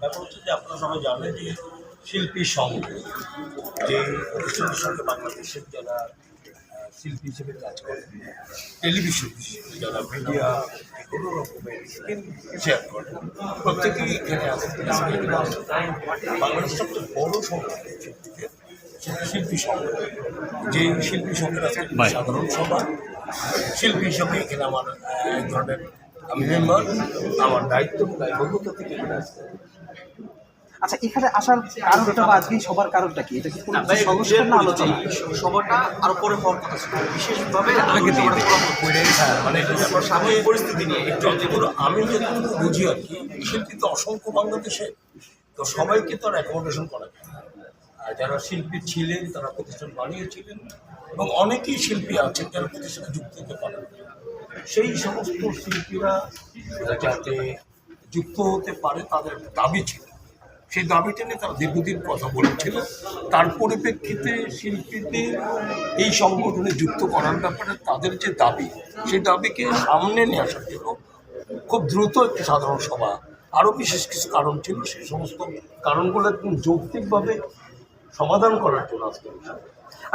ব্যাপার আপনারা সবাই জানেন যে শিল্পী সংঘ যে প্রতিষ্ঠানের সঙ্গে বাংলাদেশের যারা শিল্পী হিসেবে কাজ করে, টেলিভিশন যারা মিডিয়া কোনো রকমের শেয়ার করে, প্রত্যেকেই এখানে আছে বাংলাদেশ সবচেয়ে বড় সংগঠন শিল্পীদের শিল্পী সংঘ যে শিল্পী সংঘের আছে সাধারণ সভা শিল্পী হিসাবে এখানে আমার এক ধরনের আমি মেম্বার। আমার দায়িত্ব দায়বদ্ধতা থেকে এখানে আসতে আচ্ছা এখানে আসার কারণটা বা আজকে সবার কারণটা কি? এটা কি কোনো সংস্কার না আলোচনা? সভাটা আরও পরে হওয়ার কথা ছিল। বিশেষভাবে আগে দিয়ে মানে আমরা সাময়িক পরিস্থিতি নিয়ে একটু যতদূর আমি যতটুকু বুঝি আর কি শিল্পী তো অসংখ্য বাংলাদেশে তো সবাইকে তো আর অ্যাকোমোডেশন করা যায় যারা শিল্পী ছিলেন, তারা প্রতিষ্ঠান বানিয়েছিলেন এবং অনেকেই শিল্পী আছেন যারা প্রতিষ্ঠানে যুক্ত হতে পারেন। সেই সমস্ত শিল্পীরা যাতে যুক্ত হতে পারে তাদের দাবি ছিল। সেই দাবিটা নিয়ে তারা দীর্ঘদিন কথা বলেছিল। তার পরিপ্রেক্ষিতে শিল্পীদের এই সংগঠনে যুক্ত করার ব্যাপারে তাদের যে দাবি, সেই দাবিকে সামনে নিয়ে আসার জন্য খুব দ্রুত একটি সাধারণ সভা, আরও বিশেষ কিছু কারণ ছিল। সেই সমস্ত কারণগুলো একদম যৌক্তিকভাবে সমাধান করার জন্য আজকে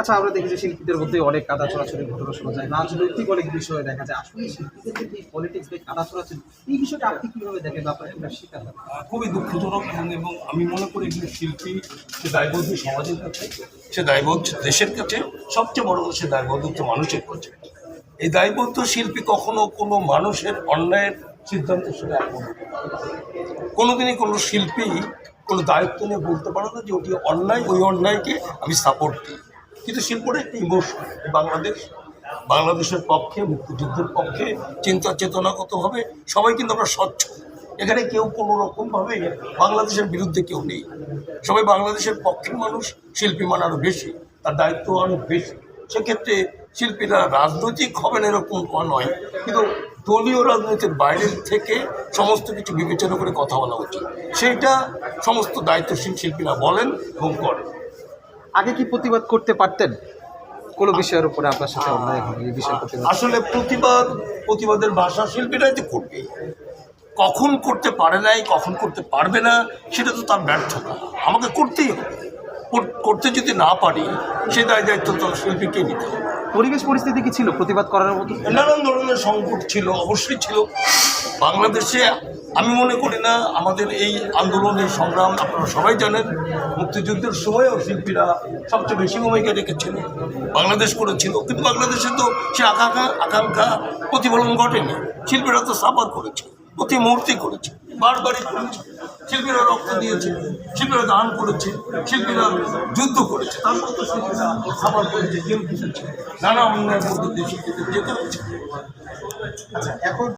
আচ্ছা আমরা দেখি যে শিল্পীদের মধ্যে অনেক কাদা ছড়াছড়ি ঘটনা শোনা যায়। রাজনৈতিক অনেক বিষয়ে দেখা যায়। আসলে শিল্পীদের যে পলিটিক্স দিয়ে কাদা ছড়াছড়ি এই বিষয়টা আপনি কীভাবে দেখেন বা আপনার কীভাবে শিকার খুবই দুঃখজনক এবং এবং আমি মনে করি এগুলো শিল্পী সে দায়বদ্ধ সমাজের কাছে সে দায়বদ্ধ দেশের কাছে সবচেয়ে বড় সে দায়বদ্ধ হচ্ছে মানুষের কাছে। এই দায়বদ্ধ শিল্পী কখনো কোনো মানুষের অন্যায়ের সিদ্ধান্তের সাথে একমত। কোনোদিনই কোনো শিল্পী কোনো দায়িত্ব নিয়ে বলতে পারো না যে ওটি অন্যায়, ওই অন্যায়কে আমি সাপোর্ট দিই। কিন্তু শিল্পটা একটা ইমোশন বাংলাদেশ, বাংলাদেশের পক্ষে, মুক্তিযুদ্ধের পক্ষে চিন্তা চেতনাগতভাবে সবাই কিন্তু আমরা স্বচ্ছ। এখানে কেউ কোনো রকমভাবে বাংলাদেশের বিরুদ্ধে কেউ নেই। সবাই বাংলাদেশের পক্ষের মানুষ শিল্পী মানে আরও বেশি, তার দায়িত্ব অনেক বেশি। সেক্ষেত্রে শিল্পীরা রাজনৈতিক হবেন এরকম নয়। কিন্তু দলীয় রাজনীতির বাইরের থেকে সমস্ত কিছু বিবেচনা করে কথা বলা উচিত। সেইটা সমস্ত দায়িত্বশীল শিল্পীরা বলেন এবং করেন। আগে কি প্রতিবাদ করতে পারতেন? কোনো বিষয়ের উপরে আপনার সাথে অন্যায় হবে এই বিষয়ে প্রতিবাদ? আসলে প্রতিবাদ প্রতিবাদের ভাষা শিল্পীরাই তো করবে। কখন করতে পারে নাই কখন করতে পারবে না সেটা তো তার ব্যর্থতা। আমাকে করতেই হবে। করতে যদি না পারি সে দায় দায়িত্ব তো শিল্পীকে নিতে হবে। পরিবেশ পরিস্থিতি কি ছিল প্রতিবাদ করার মতো? নানান ধরনের সংকট ছিল অবশ্যই ছিল। বাংলাদেশে আমি মনে করি না আমাদের এই আন্দোলনের সংগ্রাম আপনারা সবাই জানেন মুক্তিযুদ্ধের সময়ও শিল্পীরা সবচেয়ে বেশি ভূমিকা রেখেছিল বাংলাদেশ করেছিল কিন্তু বাংলাদেশে তো সে আকাঙ্ক্ষা আকাঙ্ক্ষা প্রতিফলন ঘটেনি। শিল্পীরা তো সাফার করেছে প্রতি করেছে। বারবারই শিল্পীরা রক্ত দিয়েছে, শিল্পীরা দান করেছে, শিল্পীরা যুদ্ধ করেছে, তারপর তো শিল্পীরা আবার করেছে, জেল খেটেছে নানা অন্যায়ের মধ্যে দিয়ে শিল্পীদের যেতে হচ্ছে। আচ্ছা এখন